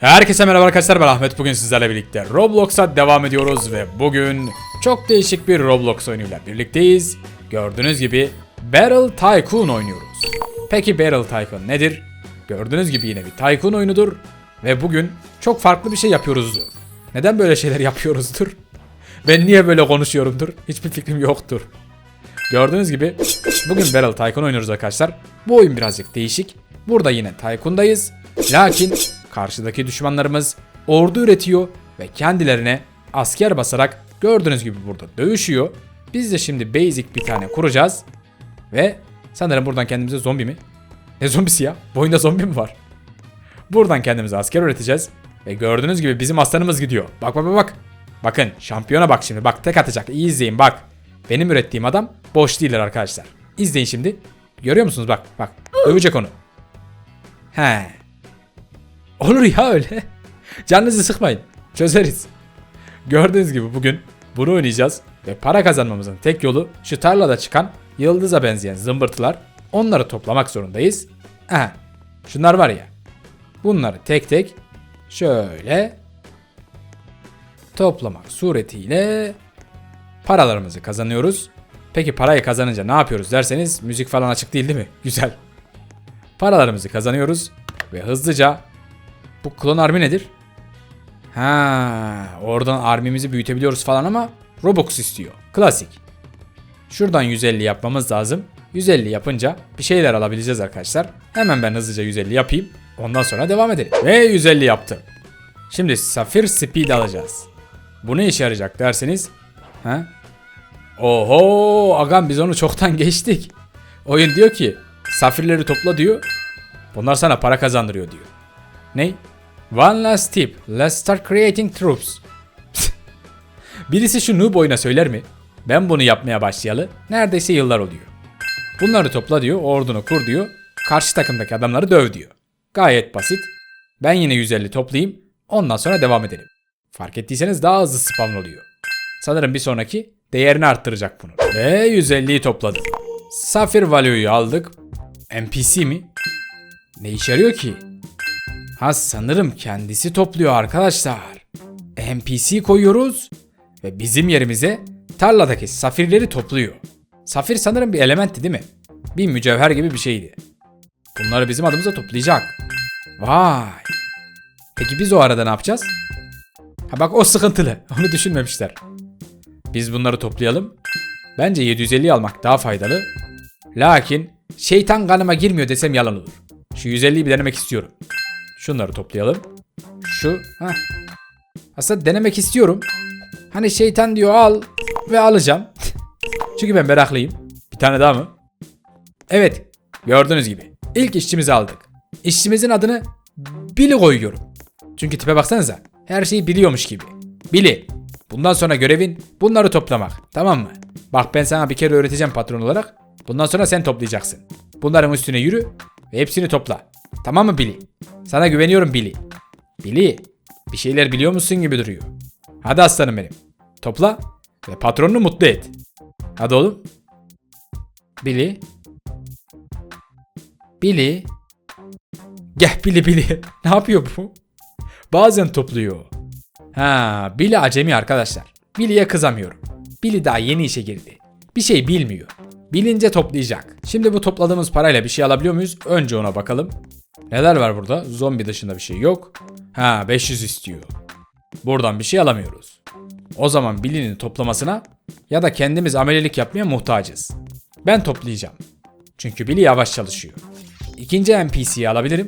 Herkese merhaba arkadaşlar ben Ahmet bugün sizlerle birlikte Roblox'a devam ediyoruz ve bugün çok değişik bir Roblox oyunuyla birlikteyiz. Gördüğünüz gibi Battle Tycoon oynuyoruz. Peki Battle Tycoon nedir? Gördüğünüz gibi yine bir Tycoon oyunudur ve bugün çok farklı bir şey yapıyoruzdur. Neden böyle şeyler yapıyoruzdur? Ben niye böyle konuşuyorumdur? Hiçbir fikrim yoktur. Gördüğünüz gibi bugün Battle Tycoon oynuyoruz arkadaşlar. Bu oyun birazcık değişik. Burada yine Tycoon'dayız. Lakin karşıdaki düşmanlarımız ordu üretiyor ve kendilerine asker basarak gördüğünüz gibi burada dövüşüyor. Biz de şimdi basic bir tane kuracağız. Ve sanırım buradan kendimize zombi mi? Ne zombisi ya? Bu oyunda zombi mi var? Buradan kendimize asker üreteceğiz. Ve gördüğünüz gibi bizim aslanımız gidiyor. Bak bak bak bak. Bakın şampiyona bak şimdi. Bak tek atacak. İyi izleyin bak. Benim ürettiğim adam boş değiller arkadaşlar. İzleyin şimdi. Görüyor musunuz bak bak. Dövecek onu. He. Olur ya öyle. Canınızı sıkmayın. Çözeriz. Gördüğünüz gibi bugün bunu oynayacağız. Ve para kazanmamızın tek yolu şu tarlada çıkan yıldıza benzeyen zımbırtılar. Onları toplamak zorundayız. Aha. Şunlar var ya. Bunları tek tek şöyle toplamak suretiyle paralarımızı kazanıyoruz. Peki parayı kazanınca ne yapıyoruz derseniz müzik falan açık değil değil mi? Güzel. Paralarımızı kazanıyoruz ve hızlıca bu klon army nedir? Ha, oradan armimizi büyütebiliyoruz falan ama Robux istiyor. Klasik. Şuradan 150 yapmamız lazım. 150 yapınca bir şeyler alabileceğiz arkadaşlar. Hemen ben hızlıca 150 yapayım. Ondan sonra devam edelim. Ve 150 yaptım. Şimdi Safir Speed alacağız. Bu ne işe yarayacak derseniz. Ha? Oho agam biz onu çoktan geçtik. Oyun diyor ki safirleri topla diyor. Bunlar sana para kazandırıyor diyor. Ne? One last tip. Let's start creating troops. Birisi şu noob oyuna söyler mi? Ben bunu yapmaya başlayalı neredeyse yıllar oluyor. Bunları topla diyor, ordunu kur diyor. Karşı takımdaki adamları döv diyor. Gayet basit. Ben yine 150 toplayayım. Ondan sonra devam edelim. Fark ettiyseniz daha hızlı spawn oluyor. Sanırım bir sonraki değerini arttıracak bunu. Ve 150'yi topladım. Safir Value'yu aldık. NPC mi? Ne işe yarıyor ki? Ha sanırım kendisi topluyor arkadaşlar. NPC koyuyoruz ve bizim yerimize tarladaki safirleri topluyor. Safir sanırım bir elementti değil mi? Bir mücevher gibi bir şeydi. Bunları bizim adımıza toplayacak. Vay. Peki biz o arada ne yapacağız? Ha bak o sıkıntılı. Onu düşünmemişler. Biz bunları toplayalım. Bence 750 almak daha faydalı. Lakin şeytan kanıma girmiyor desem yalan olur. Şu 150'yi bir denemek istiyorum. Şunları toplayalım. Şu. Heh. Aslında denemek istiyorum. Hani şeytan diyor al ve alacağım. Çünkü ben meraklıyım. Bir tane daha mı? Evet. Gördüğünüz gibi. İlk işçimizi aldık. İşçimizin adını Billy koyuyorum. Çünkü tipe baksanıza. Her şeyi biliyormuş gibi. Billy. Bundan sonra görevin bunları toplamak. Tamam mı? Bak ben sana bir kere öğreteceğim patron olarak. Bundan sonra sen toplayacaksın. Bunların üstüne yürü ve hepsini topla. Tamam mı Billy? Sana güveniyorum Billy. Billy, bir şeyler biliyor musun gibi duruyor. Hadi aslanım benim. Topla ve patronunu mutlu et. Hadi oğlum. Billy. Billy. Gel Billy Billy. ne yapıyor bu? Bazen topluyor. Ha, Billy acemi arkadaşlar. Billy'ye kızamıyorum. Billy daha yeni işe girdi. Bir şey bilmiyor. Bilince toplayacak. Şimdi bu topladığımız parayla bir şey alabiliyor muyuz? Önce ona bakalım. Neler var burada? Zombi dışında bir şey yok. Ha 500 istiyor. Buradan bir şey alamıyoruz. O zaman Billy'nin toplamasına ya da kendimiz amelelik yapmaya muhtacız. Ben toplayacağım. Çünkü Billy yavaş çalışıyor. İkinci NPC'yi alabilirim.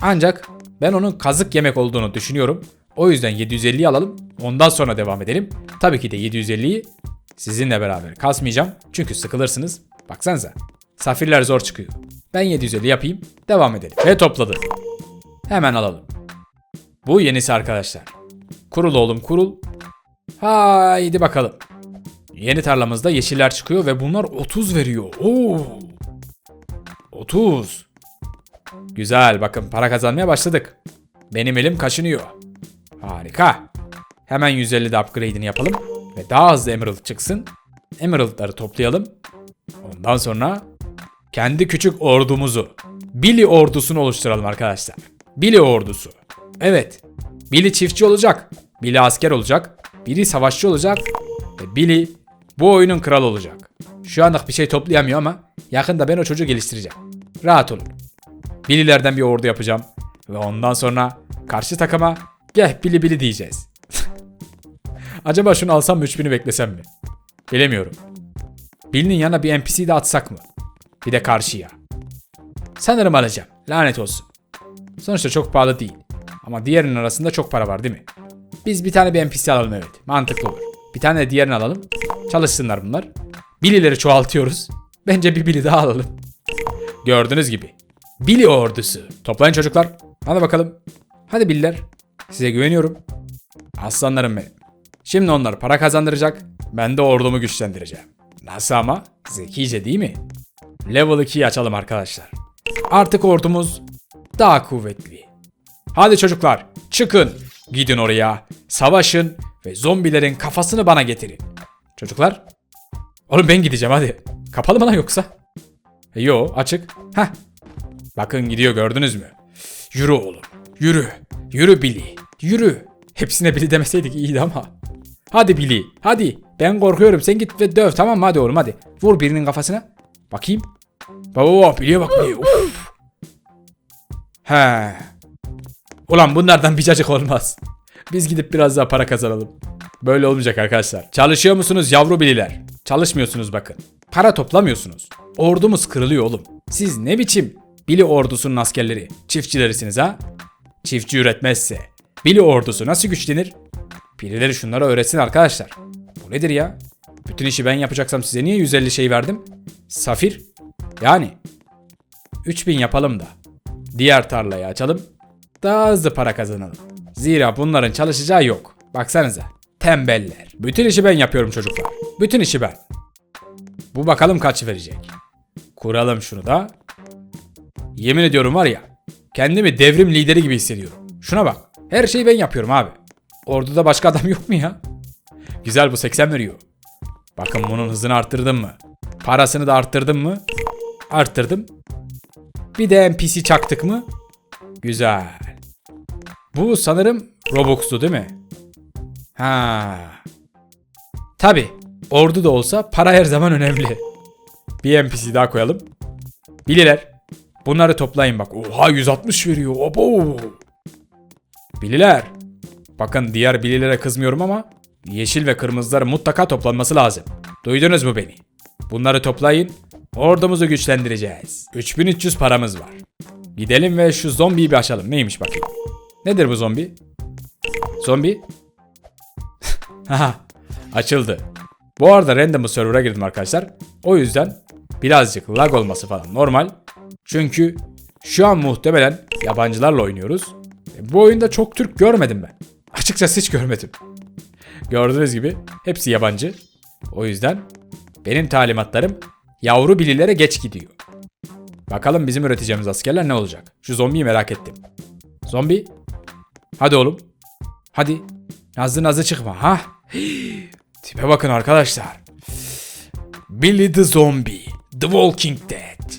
Ancak ben onun kazık yemek olduğunu düşünüyorum. O yüzden 750'yi alalım. Ondan sonra devam edelim. Tabii ki de 750'yi sizinle beraber kasmayacağım. Çünkü sıkılırsınız. Baksanıza. Safirler zor çıkıyor. Ben 750 yapayım. Devam edelim. Ve topladı. Hemen alalım. Bu yenisi arkadaşlar. Kurul oğlum kurul. Haydi bakalım. Yeni tarlamızda yeşiller çıkıyor ve bunlar 30 veriyor. Oo. 30. Güzel bakın para kazanmaya başladık. Benim elim kaşınıyor. Harika. Hemen 150'de upgrade'ini yapalım. Ve daha hızlı emerald çıksın. Emerald'ları toplayalım. Ondan sonra kendi küçük ordumuzu, Billy ordusunu oluşturalım arkadaşlar. Billy ordusu. Evet. Biri çiftçi olacak. Biri asker olacak. Biri savaşçı olacak. Ve Billy bu oyunun kralı olacak. Şu anlık bir şey toplayamıyor ama yakında ben o çocuğu geliştireceğim. Rahat olun. Billy'lerden bir ordu yapacağım. Ve ondan sonra karşı takıma gel Billy Billy diyeceğiz. Acaba şunu alsam mı 3000'i beklesem mi? Bilemiyorum. Billy'nin yanına bir NPC de atsak mı? Bir de karşıya. Sanırım alacağım. Lanet olsun. Sonuçta çok pahalı değil. Ama diğerinin arasında çok para var değil mi? Biz bir tane bir NPC alalım evet. Mantıklı olur. Bir tane de diğerini alalım. Çalışsınlar bunlar. Billy'leri çoğaltıyoruz. Bence bir Billy daha alalım. Gördüğünüz gibi. Billy ordusu. Toplayın çocuklar. Hadi bakalım. Hadi Billy'ler. Size güveniyorum. Aslanlarım benim. Şimdi onlar para kazandıracak. Ben de ordumu güçlendireceğim. Nasıl ama? Zekice değil mi? Level 2'yi açalım arkadaşlar. Artık ordumuz daha kuvvetli. Hadi çocuklar çıkın. Gidin oraya. Savaşın ve zombilerin kafasını bana getirin. Çocuklar. Oğlum ben gideceğim hadi. Kapalı mı lan yoksa? E, yo açık. Heh. Bakın gidiyor gördünüz mü? Yürü oğlum. Yürü. Yürü Billy. Yürü. Hepsine Billy demeseydik iyiydi ama. Hadi Billy. Hadi. Ben korkuyorum. Sen git ve döv tamam mı? Hadi oğlum hadi. Vur birinin kafasına. Bakayım. Baba bak Billy'e. Uf. He. Ulan bunlardan bir cacık olmaz. Biz gidip biraz daha para kazanalım. Böyle olmayacak arkadaşlar. Çalışıyor musunuz yavru bililer? Çalışmıyorsunuz bakın. Para toplamıyorsunuz. Ordumuz kırılıyor oğlum. Siz ne biçim Bili ordusunun askerleri, çiftçilerisiniz ha? Çiftçi üretmezse Bili ordusu nasıl güçlenir? Birileri şunlara öğretsin arkadaşlar. Bu nedir ya? Bütün işi ben yapacaksam size niye 150 şey verdim? Safir. Yani 3000 yapalım da diğer tarlayı açalım. Daha hızlı para kazanalım. Zira bunların çalışacağı yok. Baksanıza. Tembeller. Bütün işi ben yapıyorum çocuklar. Bütün işi ben. Bu bakalım kaç verecek. Kuralım şunu da. Yemin ediyorum var ya. Kendimi devrim lideri gibi hissediyorum. Şuna bak. Her şeyi ben yapıyorum abi. Orduda başka adam yok mu ya? Güzel bu 80 veriyor. Bakın bunun hızını arttırdım mı? Parasını da arttırdım mı? Arttırdım. Bir de NPC çaktık mı? Güzel. Bu sanırım Robux'tu değil mi? Ha. Tabi. Ordu da olsa para her zaman önemli. Bir NPC daha koyalım. Bililer. Bunları toplayın bak. Oha 160 veriyor. Obo. Bililer. Bakın diğer bililere kızmıyorum ama yeşil ve kırmızıların mutlaka toplanması lazım. Duydunuz mu beni? Bunları toplayın. Ordumuzu güçlendireceğiz. 3300 paramız var. Gidelim ve şu zombiyi bir açalım. Neymiş bakayım. Nedir bu zombi? Zombi? Haha açıldı. Bu arada random server'a girdim arkadaşlar. O yüzden birazcık lag olması falan normal. Çünkü şu an muhtemelen yabancılarla oynuyoruz. E, Bu oyunda çok Türk görmedim ben. Açıkçası hiç görmedim. Gördüğünüz gibi hepsi yabancı. O yüzden benim talimatlarım yavru bililere geç gidiyor. Bakalım bizim üreteceğimiz askerler ne olacak? Şu zombiyi merak ettim. Zombi. Hadi oğlum. Hadi. Nazlı nazlı çıkma ha. Tipe bakın arkadaşlar. Billy the Zombie. The Walking Dead.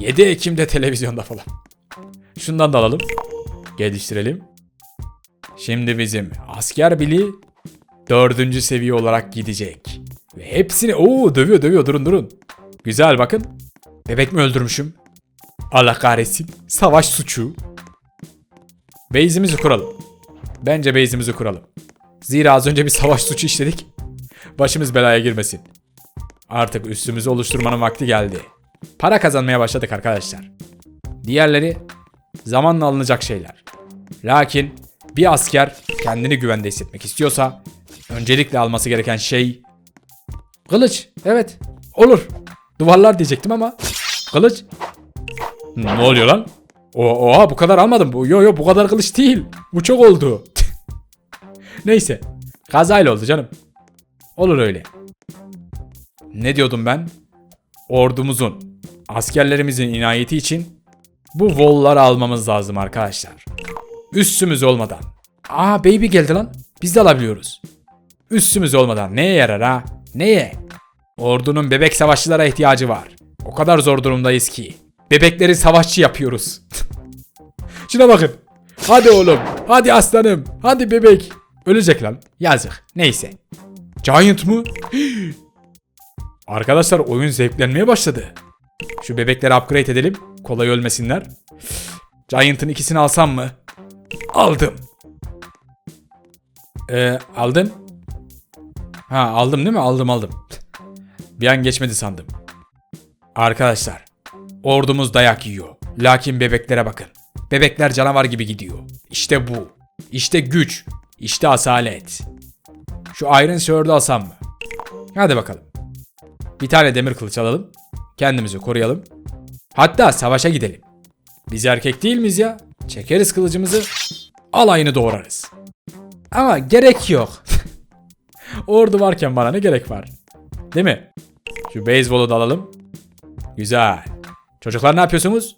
7 Ekim'de televizyonda falan. Şundan da alalım. Geliştirelim. Şimdi bizim asker Billy dördüncü seviye olarak gidecek. Ve hepsini... Oo dövüyor dövüyor durun durun. Güzel bakın. Bebek mi öldürmüşüm? Allah kahretsin. Savaş suçu. Base'imizi kuralım. Bence base'imizi kuralım. Zira az önce bir savaş suçu işledik. Başımız belaya girmesin. Artık üstümüzü oluşturmanın vakti geldi. Para kazanmaya başladık arkadaşlar. Diğerleri zamanla alınacak şeyler. Lakin bir asker kendini güvende hissetmek istiyorsa öncelikle alması gereken şey kılıç. Evet. Olur. Duvarlar diyecektim ama kılıç. Ne oluyor lan? O oha bu kadar almadım. Bu yo yo bu kadar kılıç değil. Bu çok oldu. Neyse. Kazayla oldu canım. Olur öyle. Ne diyordum ben? Ordumuzun, askerlerimizin inayeti için bu volları almamız lazım arkadaşlar. Üssümüz olmadan. Aa baby geldi lan. Biz de alabiliyoruz. Üssümüz olmadan neye yarar ha? Neye? Ordunun bebek savaşçılara ihtiyacı var. O kadar zor durumdayız ki. Bebekleri savaşçı yapıyoruz. Şuna bakın. Hadi oğlum. Hadi aslanım. Hadi bebek. Ölecek lan. Yazık. Neyse. Giant mı? Arkadaşlar oyun zevklenmeye başladı. Şu bebekleri upgrade edelim. Kolay ölmesinler. Giant'ın ikisini alsam mı? Aldım. Ee, aldın? Ha aldım değil mi? Aldım aldım. Bir an geçmedi sandım. Arkadaşlar, ordumuz dayak yiyor. Lakin bebeklere bakın. Bebekler canavar gibi gidiyor. İşte bu. İşte güç. İşte asalet. Şu Iron Sword'u alsam mı? Hadi bakalım. Bir tane demir kılıç alalım. Kendimizi koruyalım. Hatta savaşa gidelim. Biz erkek değil miyiz ya? Çekeriz kılıcımızı. Alayını doğrarız. Ama gerek yok. Ordu varken bana ne gerek var? Değil mi? Şu beyzbolu da alalım. Güzel. Çocuklar ne yapıyorsunuz?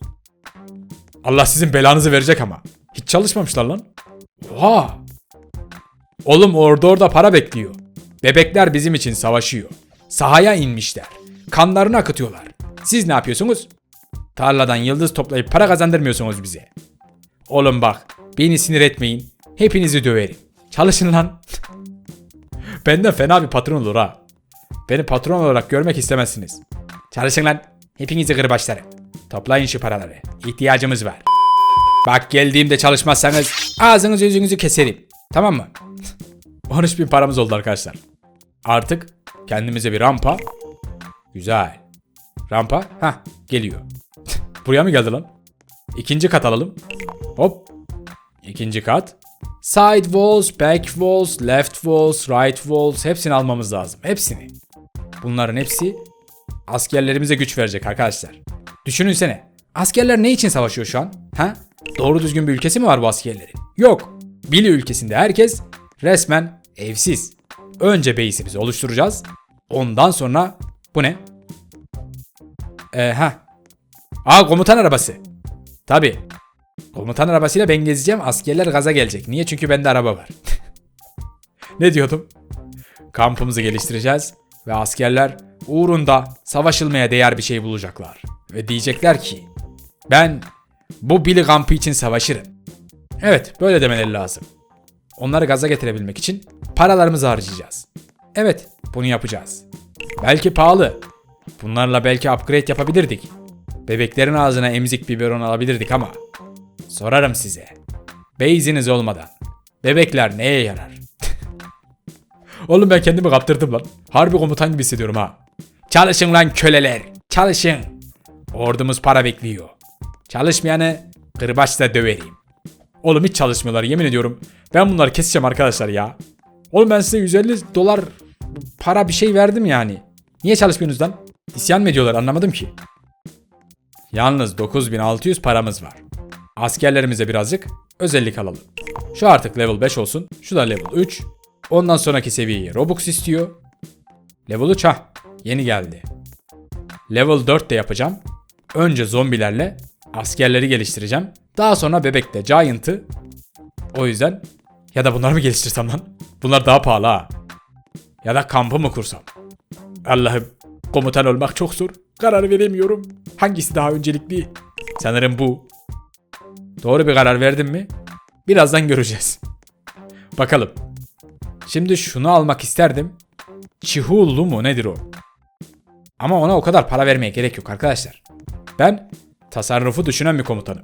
Allah sizin belanızı verecek ama. Hiç çalışmamışlar lan. Oha. Oğlum orada orada para bekliyor. Bebekler bizim için savaşıyor. Sahaya inmişler. Kanlarını akıtıyorlar. Siz ne yapıyorsunuz? Tarladan yıldız toplayıp para kazandırmıyorsunuz bize. Oğlum bak, beni sinir etmeyin. Hepinizi döverim. Çalışın lan. Benden fena bir patron olur ha. Beni patron olarak görmek istemezsiniz. Çalışın lan. Hepinizi kırbaçlarım. Toplayın şu paraları. İhtiyacımız var. Bak geldiğimde çalışmazsanız ağzınızı yüzünüzü keserim. Tamam mı? 13 bin paramız oldu arkadaşlar. Artık kendimize bir rampa. Güzel. Rampa. ha geliyor. Buraya mı geldi lan? İkinci kat alalım. Hop. İkinci kat. Side walls, back walls, left walls, right walls hepsini almamız lazım. Hepsini. Bunların hepsi askerlerimize güç verecek arkadaşlar. Düşününsene. Askerler ne için savaşıyor şu an? Ha? Doğru düzgün bir ülkesi mi var bu askerlerin? Yok. Bili ülkesinde herkes resmen evsiz. Önce base'imizi oluşturacağız. Ondan sonra bu ne? Ee, ha. Aa komutan arabası. Tabi. Komutan arabasıyla ben gezeceğim. Askerler gaza gelecek. Niye? Çünkü bende araba var. ne diyordum? Kampımızı geliştireceğiz ve askerler uğrunda savaşılmaya değer bir şey bulacaklar. Ve diyecekler ki ben bu Billy kampı için savaşırım. Evet böyle demeleri lazım. Onları gaza getirebilmek için paralarımızı harcayacağız. Evet bunu yapacağız. Belki pahalı. Bunlarla belki upgrade yapabilirdik. Bebeklerin ağzına emzik biberon alabilirdik ama sorarım size. Beyziniz olmadan bebekler neye yarar? Oğlum ben kendimi kaptırdım lan. Harbi komutan gibi hissediyorum ha. Çalışın lan köleler. Çalışın. Ordumuz para bekliyor. Çalışmayanı kırbaçla döverim. Oğlum hiç çalışmıyorlar yemin ediyorum. Ben bunları keseceğim arkadaşlar ya. Oğlum ben size 150 dolar para bir şey verdim yani. Niye çalışmıyorsunuz lan? İsyan mı ediyorlar anlamadım ki. Yalnız 9600 paramız var. Askerlerimize birazcık özellik alalım. Şu artık level 5 olsun. Şu da level 3. Ondan sonraki seviyeyi Robux istiyor. Level 3 ha. Yeni geldi. Level 4 de yapacağım. Önce zombilerle askerleri geliştireceğim. Daha sonra bebekle Giant'ı. O yüzden ya da bunları mı geliştirsem lan? Bunlar daha pahalı ha. Ya da kampı mı kursam? Allah'ım komutan olmak çok zor. Karar veremiyorum. Hangisi daha öncelikli? Sanırım bu. Doğru bir karar verdim mi? Birazdan göreceğiz. Bakalım. Şimdi şunu almak isterdim. Çihullu mu nedir o? Ama ona o kadar para vermeye gerek yok arkadaşlar. Ben tasarrufu düşünen bir komutanım.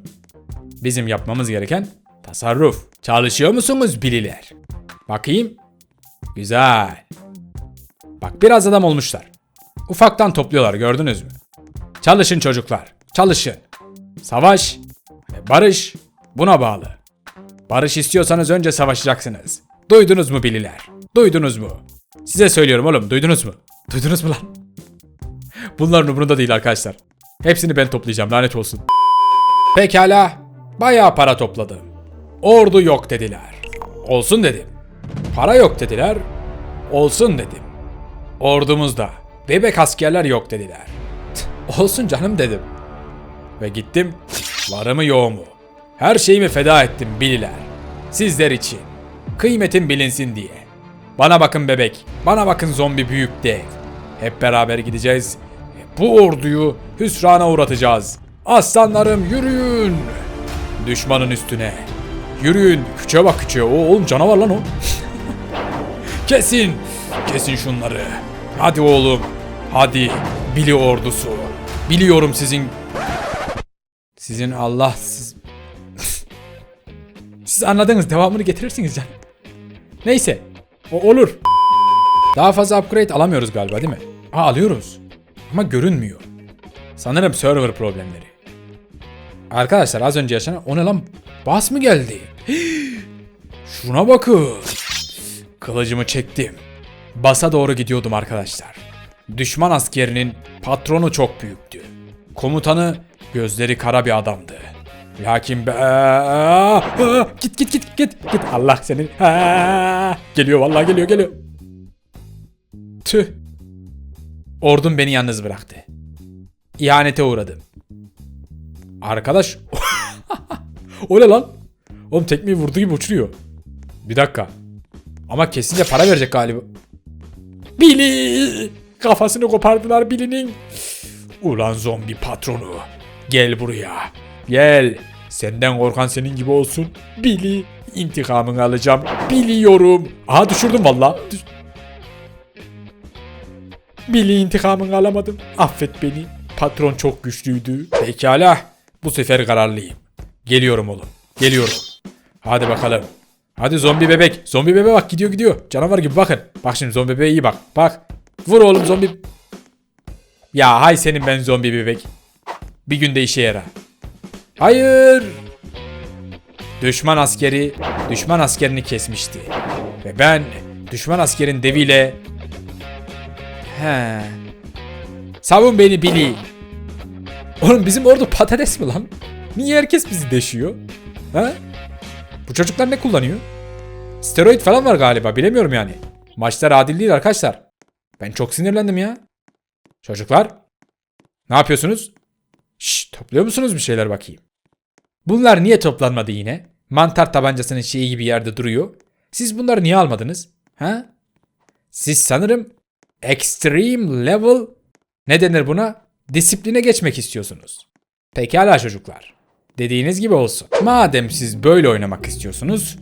Bizim yapmamız gereken tasarruf. Çalışıyor musunuz bililer? Bakayım. Güzel. Bak biraz adam olmuşlar. Ufaktan topluyorlar gördünüz mü? Çalışın çocuklar. Çalışın. Savaş barış buna bağlı. Barış istiyorsanız önce savaşacaksınız. Duydunuz mu bililer? Duydunuz mu? Size söylüyorum oğlum duydunuz mu? Duydunuz mu lan? Bunların umurunda değil arkadaşlar. Hepsini ben toplayacağım lanet olsun. Pekala. Bayağı para topladım. Ordu yok dediler. Olsun dedim. Para yok dediler. Olsun dedim. Ordumuzda bebek askerler yok dediler. Olsun canım dedim. Ve gittim varımı yoğumu. Her şeyimi feda ettim bililer. Sizler için. Kıymetim bilinsin diye. Bana bakın bebek. Bana bakın zombi büyük dev. Hep beraber gideceğiz. Bu orduyu hüsrana uğratacağız. Aslanlarım yürüyün. Düşmanın üstüne. Yürüyün. Küçüğe bak küçüğe. O oğlum canavar lan o. Kesin. Kesin şunları. Hadi oğlum. Hadi. Bili ordusu. Biliyorum sizin... Sizin Allah siz... siz anladınız. Devamını getirirsiniz canım. Neyse. O olur. Daha fazla upgrade alamıyoruz galiba değil mi? Aa alıyoruz. Ama görünmüyor. Sanırım server problemleri. Arkadaşlar az önce yaşanan o ne lan? Bas mı geldi? Şuna bakın. Kılıcımı çektim. Basa doğru gidiyordum arkadaşlar. Düşman askerinin patronu çok büyüktü. Komutanı gözleri kara bir adamdı. Lakin be git git git git git Allah seni Aa, geliyor vallahi geliyor geliyor. Tüh. Ordum beni yalnız bıraktı. İhanete uğradım. Arkadaş. o ne lan? Oğlum tekmeyi vurduğu gibi uçuruyor. Bir dakika. Ama kesince para verecek galiba. Billy! Kafasını kopardılar Billy'nin. Ulan zombi patronu. Gel buraya. Gel. Senden korkan senin gibi olsun. Billy. İntikamını alacağım. Biliyorum. Aha düşürdüm valla. Düş- Billy intikamını alamadım. Affet beni. Patron çok güçlüydü. Pekala. Bu sefer kararlıyım. Geliyorum oğlum. Geliyorum. Hadi bakalım. Hadi zombi bebek. Zombi bebek bak gidiyor gidiyor. Canavar gibi bakın. Bak şimdi zombi bebeğe iyi bak. Bak. Vur oğlum zombi. Ya hay senin ben zombi bebek. Bir günde işe yarar. Hayır. Düşman askeri düşman askerini kesmişti. Ve ben düşman askerin deviyle He. Savun beni Billy. Oğlum bizim ordu patates mi lan? Niye herkes bizi deşiyor? Ha? Bu çocuklar ne kullanıyor? Steroid falan var galiba bilemiyorum yani. Maçlar adil değil arkadaşlar. Ben çok sinirlendim ya. Çocuklar. Ne yapıyorsunuz? Şşş topluyor musunuz bir şeyler bakayım. Bunlar niye toplanmadı yine? Mantar tabancasının şeyi gibi yerde duruyor. Siz bunları niye almadınız? Ha? Siz sanırım extreme level ne denir buna? Disipline geçmek istiyorsunuz. Pekala çocuklar. Dediğiniz gibi olsun. Madem siz böyle oynamak istiyorsunuz,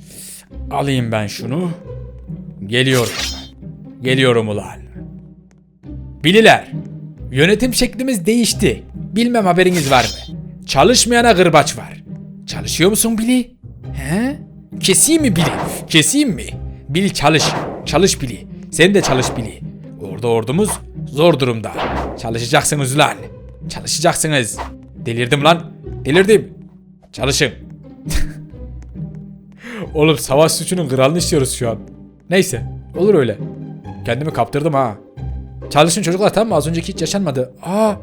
alayım ben şunu. Geliyorum. Geliyorum ulan. Bililer. Yönetim şeklimiz değişti. Bilmem haberiniz var mı? Çalışmayana gırbaç var. Çalışıyor musun Billy? He? Keseyim mi Billy? Keseyim mi? Billy çalış. Çalış Billy. Sen de çalış Billy. Orada ordumuz zor durumda. Çalışacaksınız lan. Çalışacaksınız. Delirdim lan. Delirdim. Çalışın. Oğlum savaş suçunun kralını işliyoruz şu an. Neyse. Olur öyle. Kendimi kaptırdım ha. Çalışın çocuklar tamam mı? Az önceki hiç yaşanmadı. Aa.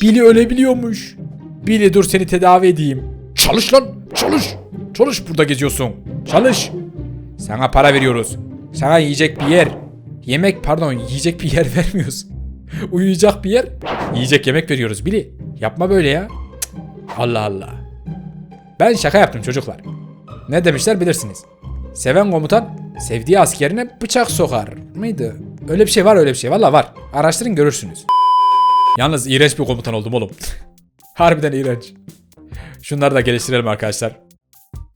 Billy ölebiliyormuş. Billy dur seni tedavi edeyim. Çalış lan. Çalış. Çalış burada geziyorsun. Çalış. Sana para veriyoruz. Sana yiyecek bir yer. Yemek pardon yiyecek bir yer vermiyoruz. Uyuyacak bir yer. Yiyecek yemek veriyoruz Billy. Yapma böyle ya. Cık. Allah Allah. Ben şaka yaptım çocuklar. Ne demişler bilirsiniz. Seven komutan sevdiği askerine bıçak sokar mıydı? Öyle bir şey var öyle bir şey. Valla var. Araştırın görürsünüz. Yalnız iğrenç bir komutan oldum oğlum. Harbiden iğrenç. Şunları da geliştirelim arkadaşlar.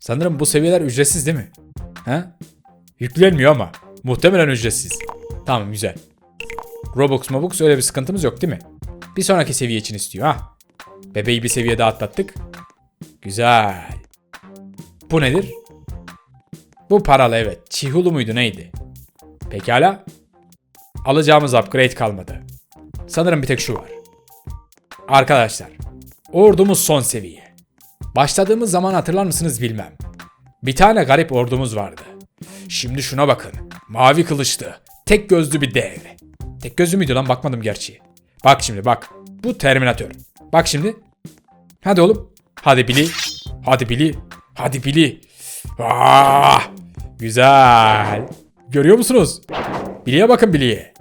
Sanırım bu seviyeler ücretsiz değil mi? He? Yüklenmiyor ama. Muhtemelen ücretsiz. Tamam güzel. Robux Mobux öyle bir sıkıntımız yok değil mi? Bir sonraki seviye için istiyor ha. Bebeği bir seviye daha atlattık. Güzel. Bu nedir? Bu paralı evet. Çihulu muydu neydi? Pekala. Alacağımız upgrade kalmadı. Sanırım bir tek şu var. Arkadaşlar. Ordumuz son seviye. Başladığımız zaman hatırlar mısınız bilmem. Bir tane garip ordumuz vardı. Şimdi şuna bakın. Mavi kılıçlı. Tek gözlü bir dev. Tek gözlü müydü lan bakmadım gerçi. Bak şimdi bak. Bu Terminator. Bak şimdi. Hadi oğlum. Hadi Billy. Hadi Billy. Hadi Billy. Ah, güzel. Görüyor musunuz? Billy'e bakın Billy'e.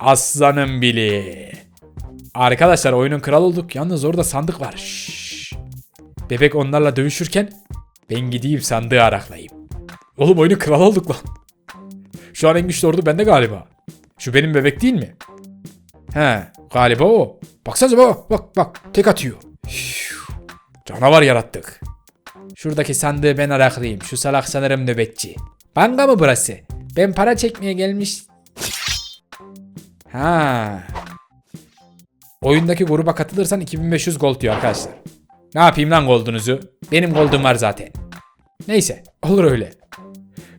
Aslanım Billy. Arkadaşlar oyunun kral olduk. Yalnız orada sandık var. Şşş. Bebek onlarla dövüşürken ben gideyim sandığı araklayayım. Oğlum oyunun kral olduk lan. Şu an en güçlü ordu bende galiba. Şu benim bebek değil mi? He galiba o. Baksanıza bak bak bak tek atıyor. Canavar yarattık. Şuradaki sandığı ben araklayayım. Şu salak sanırım nöbetçi. Banka mı burası? Ben para çekmeye gelmiş. Ha. Oyundaki gruba katılırsan 2500 gold diyor arkadaşlar. Ne yapayım lan goldunuzu? Benim goldum var zaten. Neyse olur öyle.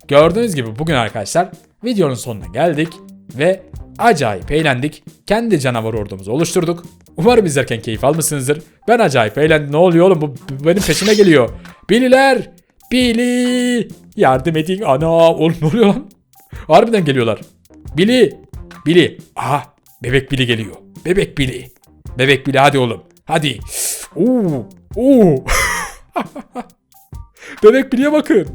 Gördüğünüz gibi bugün arkadaşlar videonun sonuna geldik ve acayip eğlendik. Kendi canavar ordumuzu oluşturduk. Umarım izlerken keyif almışsınızdır. Ben acayip eğlendim. Ne oluyor oğlum? Bu, benim peşime geliyor. Bililer! Billy! Yardım edin. Ana! Oğlum ne oluyor lan? Harbiden geliyorlar. Billy! Billy! Aha! Bebek Billy geliyor. Bebek Billy. Bebek Billy hadi oğlum. Hadi. Oo! Oo! Bebek Billy'e bakın.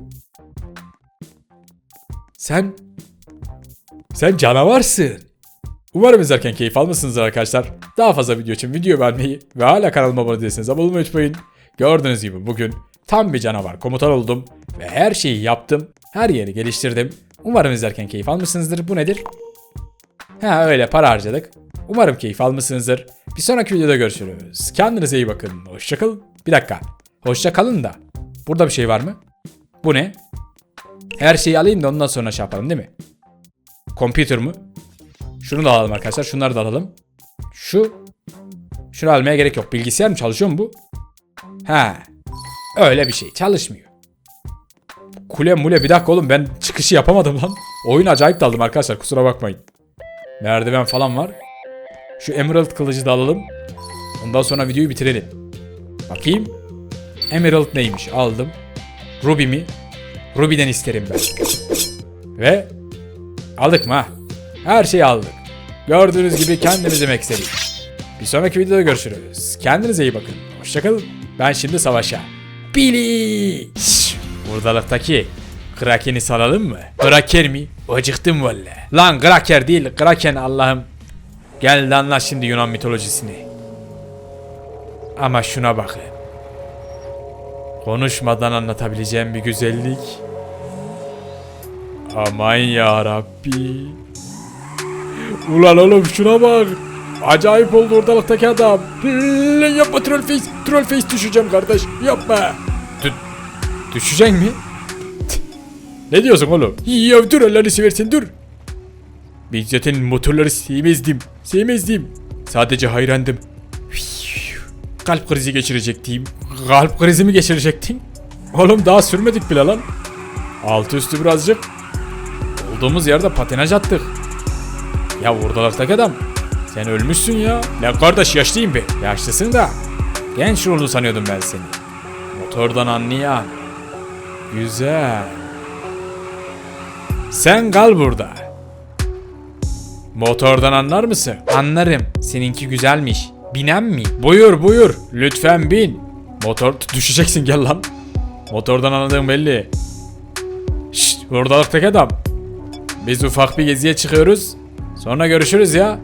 Sen sen canavarsın. Umarım izlerken keyif almışsınızdır arkadaşlar. Daha fazla video için video beğenmeyi ve hala kanalıma abone değilseniz abone olmayı unutmayın. Gördüğünüz gibi bugün tam bir canavar komutan oldum ve her şeyi yaptım. Her yeri geliştirdim. Umarım izlerken keyif almışsınızdır. Bu nedir? Ha öyle para harcadık. Umarım keyif almışsınızdır. Bir sonraki videoda görüşürüz. Kendinize iyi bakın. Hoşçakalın. Bir dakika. Hoşça kalın da. Burada bir şey var mı? Bu ne? Her şeyi alayım da ondan sonra şey yapalım değil mi? Computer mı? Şunu da alalım arkadaşlar. Şunları da alalım. Şu. Şunu almaya gerek yok. Bilgisayar mı çalışıyor mu bu? Ha. Öyle bir şey. Çalışmıyor. Kule mule bir dakika oğlum ben çıkışı yapamadım lan. Oyun acayip daldım arkadaşlar kusura bakmayın. Merdiven falan var. Şu Emerald kılıcı da alalım. Ondan sonra videoyu bitirelim. Bakayım. Emerald neymiş aldım. Ruby mi? Ruby'den isterim ben. Ve aldık mı? Her şeyi aldık. Gördüğünüz gibi kendimizi meksedik. Bir sonraki videoda görüşürüz. Kendinize iyi bakın. Hoşçakalın. Ben şimdi savaşa. Billy! Buradalıktaki Kraken'i salalım mı? Kraker mi? Acıktım valla. Lan Kraker değil Kraken Allah'ım. Gel de anla şimdi Yunan mitolojisini. Ama şuna bakın. Konuşmadan anlatabileceğim bir güzellik. Aman ya Rabbi. Ulan oğlum şuna bak. Acayip oldu ortalıktaki adam. Yapma troll face. Troll face düşeceğim kardeş. Yapma. Dü düşecek mi? Ne diyorsun oğlum? Ya dur Allah'ını seversen dur. Ben zaten motorları sevmezdim. Sevmezdim. Sadece hayrandım. Kalp krizi geçirecektim. Kalp krizi mi geçirecektin? Oğlum daha sürmedik bile lan. Altı üstü birazcık. Olduğumuz yerde patinaj attık. Ya oradalardaki adam. Sen ölmüşsün ya. Lan kardeş yaşlıyım be. Yaşlısın da. Genç ruhlu sanıyordum ben seni. Motordan anlayan. Güzel. Sen kal burada. Motordan anlar mısın? Anlarım. Seninki güzelmiş. Binen mi? Buyur buyur. Lütfen bin. Motor düşeceksin gel lan. Motordan anladığım belli. Şşt oradalıktaki adam. Biz ufak bir geziye çıkıyoruz. Sonra görüşürüz ya.